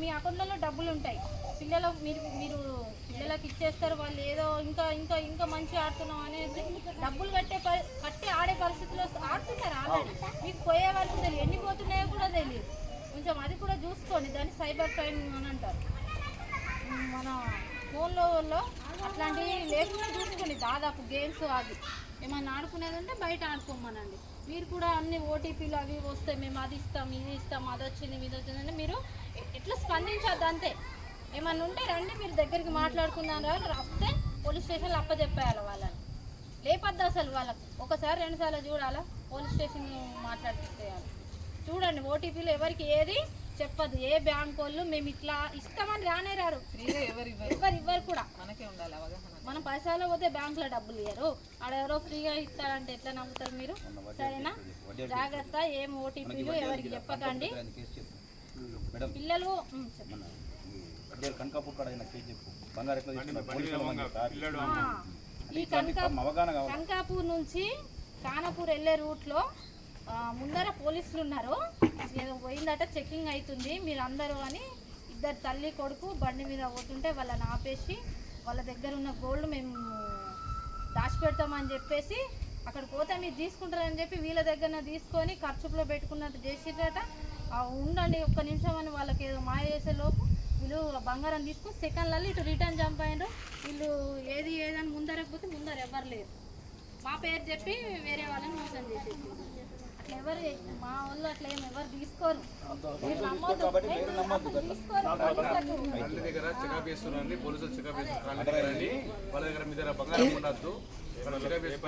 మీ అకౌంట్లలో డబ్బులు ఉంటాయి పిల్లలు మీరు మీరు పిల్లలకి ఇచ్చేస్తారు వాళ్ళు ఏదో ఇంకా ఇంకా ఇంకా మంచి ఆడుతున్నాం అనేది డబ్బులు కట్టే కట్టి ఆడే పరిస్థితిలో ఆడుతున్నారు ఆల్రెడీ. మీకు పోయే వరకు తెలియదు. ఎన్ని పోతున్నాయో కూడా తెలియదు. కొంచెం అది కూడా చూసుకోండి. దాన్ని సైబర్ క్రైమ్ అని అంటారు. మన ఫోన్లో అట్లాంటివి లేకుండా చూసుకోండి. దాదాపు గేమ్స్ అది ఏమైనా ఆడుకునేది అంటే బయట ఆడుకోమనండి. మీరు కూడా అన్ని ఓటీపీలు అవి వస్తాయి మేము అది ఇస్తాం ఇది ఇస్తాం అది వచ్చింది ఇది వచ్చిందంటే మీరు ఎ- ఎట్లా స్పందించద్దు అంతే. ఏమన్నా ఉంటే రండి మీరు దగ్గరికి మాట్లాడుకున్నారు వస్తే పోలీస్ స్టేషన్లో అప్పచెప్పేయాలి వాళ్ళని. లేపద్దు అసలు వాళ్ళకి. ఒకసారి రెండుసార్లు చూడాలా? పోలీస్ స్టేషన్ మాట్లాడిపోయాలి చూడండి ఓటీపీలు ఎవరికి ఏది చెప్పదు ఏ బ్యాంక్ వాళ్ళు మేము ఇట్లా ఇస్తామని రానే రారు. ఎవరు ఇవ్వరు కూడా. మనకే ఉండాలి? మనం పైసలు పోతే బ్యాంకులో డబ్బులు ఇయ్యరు ఆడ ఎవరో ఫ్రీగా ఇస్తారంటే ఎట్లా నమ్ముతారు మీరు సరేనా జాగ్రత్త ఏం ఓటీపీలు ఎవరికి చెప్పకండి మేడం పిల్లలు ఈ కనకాపూర్ నుంచి కానపూర్ వెళ్ళే రూట్లో ముందర పోలీసులు ఉన్నారు ఏదో పోయిందట చెకింగ్ అవుతుంది మీరు అందరూ అని ఇద్దరు తల్లి కొడుకు బండి మీద పోతుంటే వాళ్ళని ఆపేసి వాళ్ళ దగ్గర ఉన్న గోల్డ్ మేము దాచిపెడతామని చెప్పేసి అక్కడ పోతే మీరు తీసుకుంటారని చెప్పి వీళ్ళ దగ్గర తీసుకొని ఖర్చులో పెట్టుకున్నట్టు చేసిరట ఉండండి ఒక్క నిమిషం అని వాళ్ళకి ఏదో మాయ చేసే లోపు వీళ్ళు బంగారం తీసుకుని సెకండ్లలో ఇటు రిటర్న్ జంప్ అయ్యారు వీళ్ళు ఏది ఏదని ముందరకపోతే ముందర ఎవరు లేరు. మా పేరు చెప్పి వేరే వాళ్ళని మోసం చేసేసి అట్లా ఎవరు మా వాళ్ళు అట్లా ఏం ఎవరు తీసుకోరు. తల్లి దగ్గర చెకప్ చేస్తున్నారండి పోలీసులు చెకప్ చేస్తున్నారు. వాళ్ళ దగ్గర రండి. వాళ్ళ దగ్గర మీ దగ్గర బంగారం ఉండద్దు చెకప్ చేసి